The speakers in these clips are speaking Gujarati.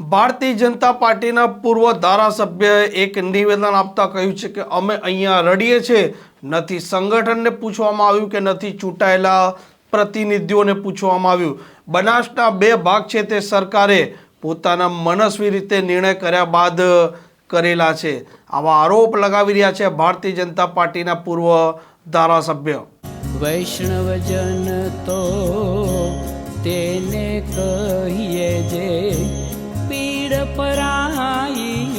ભારતીય જનતા પાર્ટીના પૂર્વ ધારાસભ્યએ એક નિવેદન આપતા કહ્યું છે કે અમે અહીંયા રડીએ છીએ નથી સંગઠનને પૂછવામાં આવ્યું કે નથી ચૂંટાયેલા પ્રતિનિધિઓને પૂછવામાં આવ્યું. બનાસના બે ભાગ છે તે સરકારે પોતાના મનસ્વી રીતે નિર્ણય કર્યા બાદ કરેલા છે. આવા આરોપ લગાવી રહ્યા છે ભારતીય જનતા પાર્ટીના પૂર્વ ધારાસભ્ય. વૈષ્ણવજન તો તેને કહીએ જે પીડ પરાઈ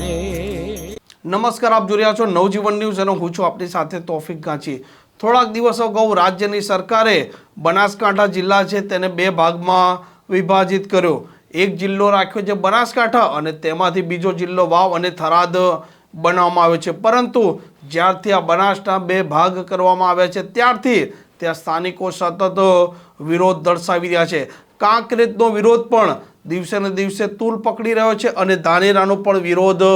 રે નમસ્કાર, આપ જોઈ રહ્યા છો નવજીવન ન્યૂઝ અને હું છું આપની સાથે તોફિક ગાંચી. થોડાક દિવસ અગાઉ રાજ્યની સરકારે બનાસકાંઠા જિલ્લા છે તેને બે ભાગમાં વિભાજિત કર્યો. એક જિલ્લો રાખ્યો છે બનાસકાંઠા અને તેમાંથી બીજો જિલ્લો વાવ અને થરાદ બનાવવામાં આવ્યો છે. પરંતુ જ્યારથી આ બનાસના બે ભાગ કરવામાં આવ્યા છે, ત્યારથી ત્યાં સ્થાનિકો સતત વિરોધ દર્શાવી રહ્યા છે. કાંકરેજનો વિરોધ પણ દિવસે ને દિવસે તૂલ પકડી રહ્યો છે અને ધાનેરાનો પણ વિરોધ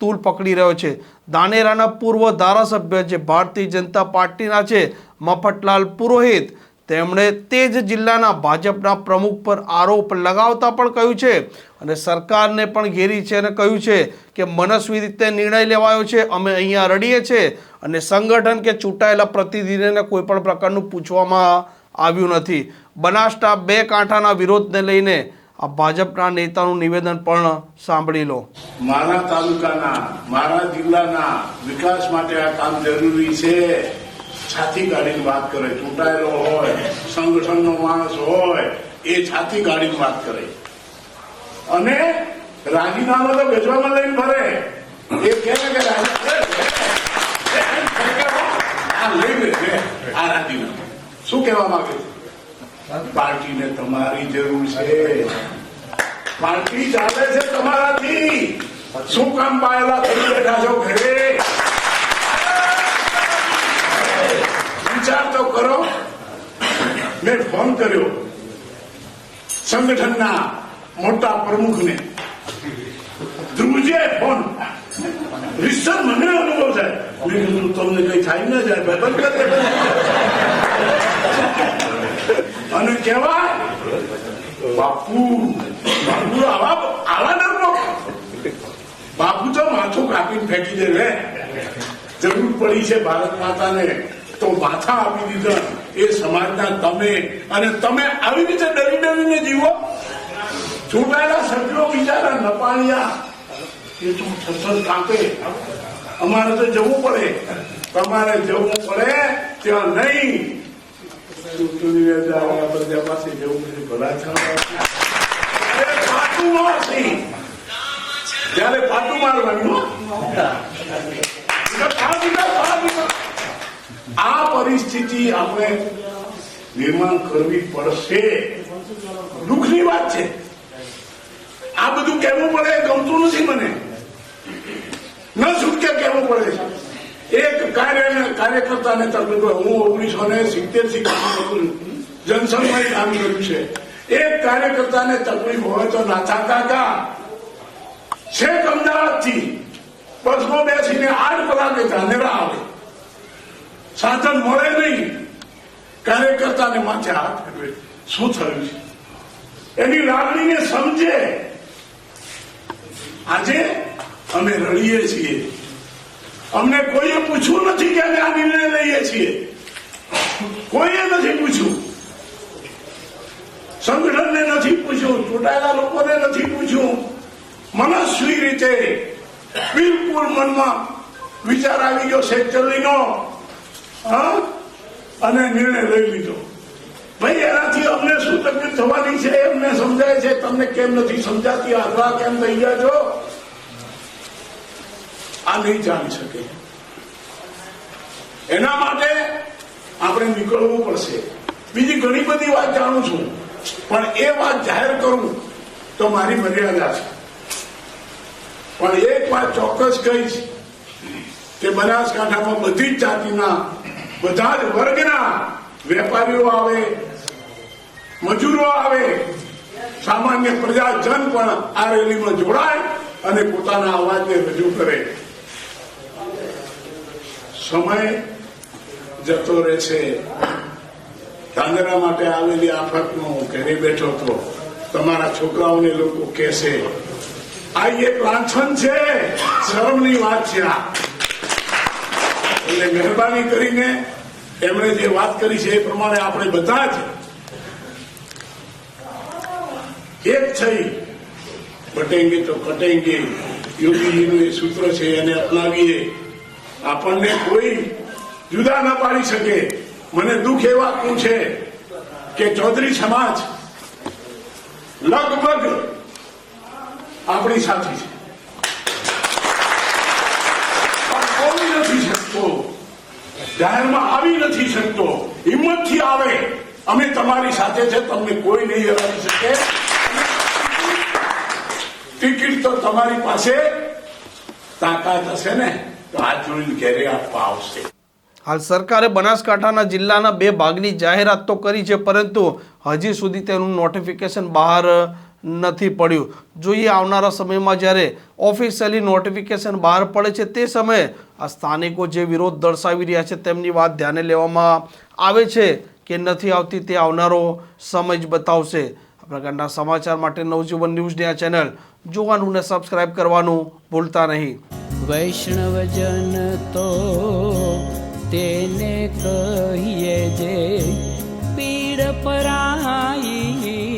તૂલ પકડી રહ્યો છે. ધાનેરાના પૂર્વ ધારાસભ્ય જે ભારતીય જનતા પાર્ટીના છે, મફતલાલ પુરોહિત, તેમણે તે જ જિલ્લાના ભાજપના પ્રમુખ પર આરોપ લગાવતા પણ કહ્યું છે અને સરકારને પણ ઘેરી છે અને કહ્યું છે કે મનસ્વી રીતે નિર્ણય લેવાયો છે, અમે અહીંયા રડીએ છીએ અને સંગઠન કે ચૂંટાયેલા પ્રતિનિધિને કોઈ પણ પ્રકારનું પૂછવામાં આવ્યું નથી. બનાસટા બે કાંઠાના વિરોધને લઈને આ ભાજપના નેતાનું નિવેદન પણ સાંભળી લો. મારા તાલુકાના, મારા જિલ્લાના વિકાસ માટે આ કામ જરૂરી છે. છાતી કાઢીને વાત કરે, ચૂંટાયેલો હોય, સંગઠનનો માણસ હોય, એ છાતી કાઢીને વાત કરે. અને રાજીનામા તો વેચવામાં લઈને ફરે. એ કહે ને કે રાજી- આ લઈ લે લે, આ રાજીનામું શું કહેવા માંગે પાર્ટીને તમારી જરૂર છે. પાર્ટી ચાલે છે તમારાથી. શું કામ પાયેલા થઈ બેઠા છો ઘરે? વિચાર તો કરો. મેં ફોન કર્યો સંગઠનના મોટા પ્રમુખને. ધ્રુવજે ફોન. રિસર મને અનુભવ થાય. મેં કીધું, તમને કઈ થાય ન જાય. બંધ કરી. અને કેવા બાપુ બાપુ આવા આવા ડરપોક બાપુ તો માથું કાપીને ફેંકી દે રે. જરૂર પડી છે ભારત માતાને તો માથા આપી દીધા. એ સમાજના તમે અને તમે આવી રીતે ડરી ડરીને જીવો. ચૂંટાયેલા સભ્યો બિચારા નપાણિયા. એ તો થરથર કાપે. અમારે તો જવું પડે. તમારે જવું પડે ત્યાં નહીં. ચૂંટણીએ જવા બધા પાસે જવું પડે ભલા એ પાટું મારવાનું. આ પરિસ્થિતિ આપણે નિર્માણ કરવી પડશે દુઃખની વાત છે આ બધું કહેવું પડે ગમતું નથી મને ન છૂટકે કહેવું પડે એક કાર્ય કાર્યકર્તાને તકલીફ હોય હું ઓગણીસો ને સિત્તેરથી. જનસંઘમાં કામ કર્યું છે. એક કાર્યકર્તાને તકલીફ હોય તો નાથા કાકા, છેક અમદાવાદથી બસમાં બેસીને આઠ કલાકે ધાનેરા આવે. સાધન મળે નહીં. કાર્યકર્તાને માથે હાથ ફેરવે. શું થયું છે? એની લાગણીને સમજે. આજે અમે રડીએ છીએ. અમને કોઈએ પૂછ્યું નથી કે અમે આ નિર્ણય લઈએ છીએ? કોઈએ નથી પૂછ્યું? સંગઠનને નથી પૂછ્યું, ચૂંટાયેલા લોકોને નથી પૂછ્યું. મનસ્વી રીતે બિલકુલ મનમાં વિચાર આવી ગયો સેક્ટરીનો હા? અને નિર્ણય લઈ લીધો. ભાઈ, એનાથી અમને શું તકલીફ થવાની છે? એમને સમજાય છે. તમને કેમ નથી સમજાતી? આગળ કેમ થઈ ગયા છો? આ નહીં જાણી શકે. એના માટે આપણે નીકળવું પડશે. બીજી ઘણી બધી વાત જાણું છું. પણ એ વાત જાહેર કરું તો મારી મર્યાદા છે. પણ એક વાત ચોક્કસ કહીશ કે બનાસકાંઠામાં બધી જ જાતિના, બધા જ વર્ગના વેપારીઓ આવે, મજૂરો આવે. સામાન્ય પ્રજાજન પણ આ રેલીમાં જોડાય અને પોતાના અવાજને રજૂ કરે. સમય જતો રહે છે. ધાંગરા માટે આવેલી આફતનો ઘરે બેઠો તો તમારા છોકરાઓને લોકો કહેશે, આ એક લાંછન છે, શરમની વાત છે આ. એટલે મહેરબાની કરીને એમણે જે વાત કરી છે એ પ્રમાણે આપણે બધા જ એક થઈ. બટેંગે તો કટેંગે યોગીજીનું એ સૂત્ર છે એને અપનાવીએ. આપણને કોઈ જુદા ન પાડી શકે. મને દુઃખ એ વાતનું છે કે ચૌધરી સમાજ લગભગ આપણી સાથી છે. કોઈ નથી શકતો. જાહેરમાં આવી નથી શકતો. હિંમતથી આવે. અમે તમારી સાથે છે, તમને કોઈ નહીં હરાવી શકે. ટિકિટ તો તમારી પાસે. તાકાત હશે ને? હાલ સરકારે બનાસકાંઠાના જિલ્લાના બે ભાગની જાહેરાત તો કરી છે, પરંતુ હજી સુધી તેનું નોટિફિકેશન બહાર નથી પડ્યું. જોઈએ આવનારા સમયમાં જ્યારે ઓફિશિયલી નોટિફિકેશન બહાર પડે છે, તે સમયે આ સ્થાનિકો જે વિરોધ દર્શાવી રહ્યા છે, તેમની વાત ધ્યાને લેવામાં આવે છે કે નથી આવતી તે આવનારો સમય જ બતાવશે. આ પ્રકારના સમાચાર માટે નવજીવન ન્યૂઝની આ ચેનલ જોવાનું ને સબસ્ક્રાઇબ કરવાનું ભૂલતા નહીં. વૈષ્ણવજન તો તેને કહીએ જે પીડ પરાઈ